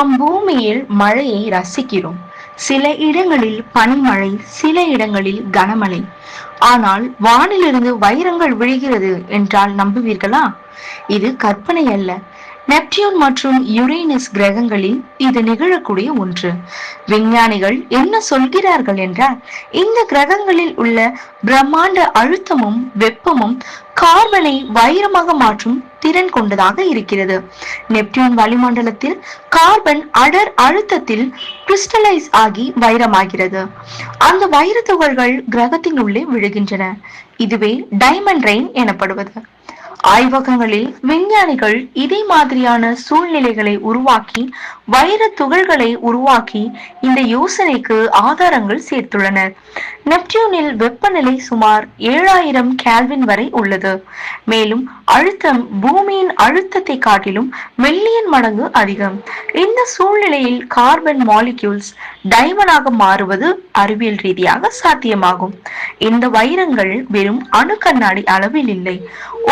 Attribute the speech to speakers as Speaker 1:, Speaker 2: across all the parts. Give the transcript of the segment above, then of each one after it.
Speaker 1: நாம் பூமியில் மழையை ரசிக்கிறோம். சில இடங்களில் பனிமழை சில இடங்களில் கனமழை. ஆனால் வானிலிருந்து வைரங்கள் விழுகிறது என்றால் நம்புவீர்களா? இது கற்பனை அல்ல. நெப்டியூன் மற்றும் யுரேனஸ் கிரகங்களில் இது நிகழக்கூடிய ஒன்று. விஞ்ஞானிகள் என்ன சொல்கிறார்கள் என்றால் இந்த கிரகங்களில் உள்ள பிரம்மாண்ட அழுத்தமும் வெப்பமும் கார்பனை வைரமாக மாற்றும் திறன் கொண்டதாக இருக்கிறது. நெப்டியூன் வளிமண்டலத்தில் கார்பன் அடர் அழுத்தத்தில் கிறிஸ்டலைஸ் ஆகி வைரமாகிறது. அந்த வைர துகள்கள் கிரகத்தின் உள்ளே விழுகின்றன. இதுவே டைமண்ட் ரெயின் எனப்படுவது. ஆய்வகங்களில் விஞ்ஞானிகள் இதே மாதிரியான சூழ்நிலைகளை உருவாக்கி வைர துகள்களை உருவாக்கி இந்த யோசனைக்கு ஆதாரங்கள் சேர்த்துள்ளனர். நெப்டியூனில் வெப்பநிலை சுமார் ஏழாயிரம் கேல்வின் வரை உள்ளது. மேலும் அழுத்தம் பூமியின் அழுத்தத்தை காட்டிலும் மில்லியன் மடங்கு அதிகம். இந்த சூழ்நிலையில் கார்பன் மாலிக்யூல்ஸ் டைமண்டாக மாறுவது அறிவியல் ரீதியாக சாத்தியமாகும். இந்த வைரங்கள் வெறும் அணு கண்ணாடி அளவில் இல்லை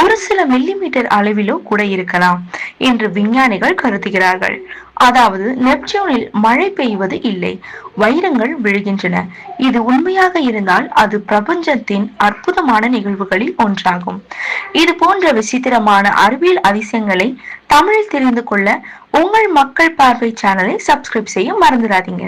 Speaker 1: ஒரு சில மில்லிமீட்டர் அளவிலோ கூட இருக்கலாம் என்று விஞ்ஞானிகள் கருதுகிறார்கள். அதாவது நெப்டியூனில் மழை பெய்வது இல்லை வைரங்கள் விழுகின்றன. இது உண்மையாக இருந்தால் அது பிரபஞ்சத்தின் அற்புதமான நிகழ்வுகளில் ஒன்றாகும். இது போன்ற விசித்திரமான அறிவியல் அதிசயங்களை தமிழில் தெரிந்து கொள்ள உங்கள் மக்கள் பார்வை சேனலை சப்ஸ்கிரைப் செய்ய மறந்துடாதீங்க.